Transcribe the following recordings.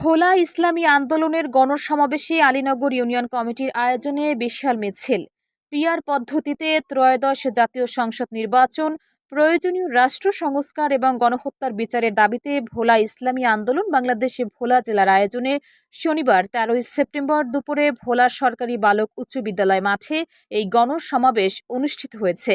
ভোলা ইসলামী আন্দোলনের গণসমাবেশে আলীনগর ইউনিয়ন কমিটির আয়োজনে বিশাল মিছিল। পিয়ার পদ্ধতিতে ত্রয়োদশ জাতীয় সংসদ নির্বাচন, প্রয়োজনীয় রাষ্ট্র সংস্কার এবং গণহত্যার বিচারের দাবিতে ভোলা ইসলামী আন্দোলন বাংলাদেশে ভোলা জেলার আয়োজনে শনিবার তেরোই সেপ্টেম্বর দুপুরে ভোলা সরকারি বালক উচ্চ বিদ্যালয় মাঠে এই গণসমাবেশ অনুষ্ঠিত হয়েছে।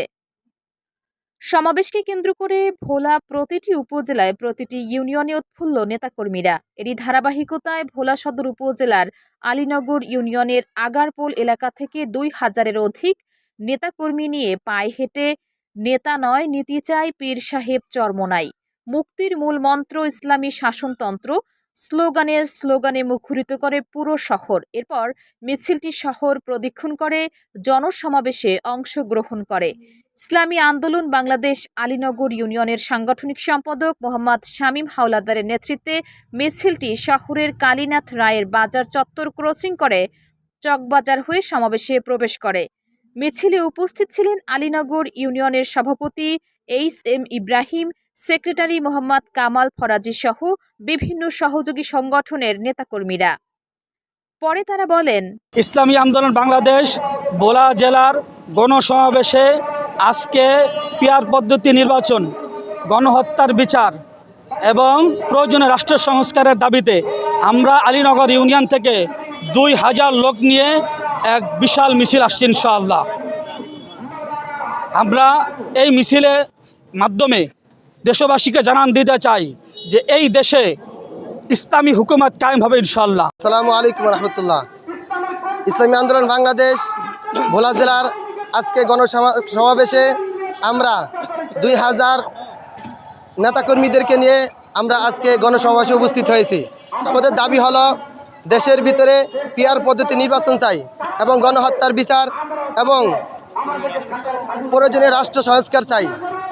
সমাবেশকে কেন্দ্র করে ভোলা প্রতিটি উপজেলায় প্রতিটি ইউনিয়নে উৎফুল্ল নেতাকর্মীরা। এরই ধারাবাহিকতায় ভোলা সদর উপজেলার আলীনগর ইউনিয়নের আগারপোল এলাকা থেকে দুই হাজারের অধিক নেতাকর্মী নিয়ে পায়ে হেঁটে নেতা নয়, নীতি চাই, পীর সাহেব চরমনাই। মুক্তির মূল মন্ত্র ইসলামী শাসনতন্ত্র। স্লোগানে স্লোগানে মুখরিত করে পুরো শহর। এরপর মিছিলটি শহর প্রদক্ষিণ করে, জনসমাবেশে অংশগ্রহণ করে। ইসলামী আন্দোলন বাংলাদেশ আলীনগর ইউনিয়নের সাংগঠনিক সম্পাদক মোহাম্মদ শামীম হাওলাদারের নেতৃত্বে মিছিলটি শহরের কালীনাথ রায়ের বাজার চত্বর ক্রসিং করে চকবাজার হয়ে সমাবেশে প্রবেশ করে। মিছিলে উপস্থিত ছিলেন আলীনগর ইউনিয়নের সভাপতি H M Ibrahim, secretary Mohammad Kamal Faraji সহ বিভিন্ন সহযোগী সংগঠনের নেতাকর্মীরা। পরে তারা বলেন, ইসলামী আন্দোলন বাংলাদেশ বোলা জেলার গণসমাবেশে আজকে পিয়ার পদ্ধতি নির্বাচন, গণহত্যার বিচার এবং প্রয়োজনে রাষ্ট্র সংস্কারের দাবিতে আমরা আলীনগর ইউনিয়ন থেকে দুই হাজার লোক নিয়ে এক বিশাল মিছিল আসছি ইনশাআল্লাহ। আমরা এই মিছিলের মাধ্যমে দেশবাসীকে জানান দিতে চাই যে এই দেশে ইসলামী হুকুমত কায়েম হবে ইনশাআল্লাহ। আসসালামু আলাইকুম রহমতুল্লাহ। ইসলামী আন্দোলন বাংলাদেশ, ভোলা জেলার আজকে গণসমা- সমাবেশে আমরা দুই হাজার নেতাকর্মীদেরকে নিয়ে আমরা আজকে গণসমাবেশে উপস্থিত হয়েছি। আমাদের দাবি হলো দেশের ভিতরে পিয়ার পদ্ধতি নির্বাচন চাই এবং গণহত্যার বিচার এবং প্রয়োজনে রাষ্ট্র সংস্কার চাই।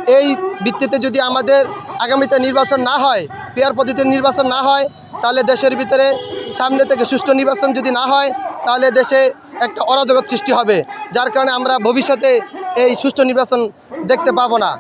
এই ভিত্তিতে যদি আমাদের আগামীতে নির্বাচন না হয় পেয়ার পদ্ধতির নির্বাচন না হয়, তাহলে দেশের ভিতরে সামনে থেকে সুষ্ঠু নির্বাচন যদি না হয়, তাহলে দেশে একটা অরাজগত সৃষ্টি হবে যার কারণে আমরা ভবিষ্যতে এই সুষ্ঠু নির্বাচন দেখতে পাবো না।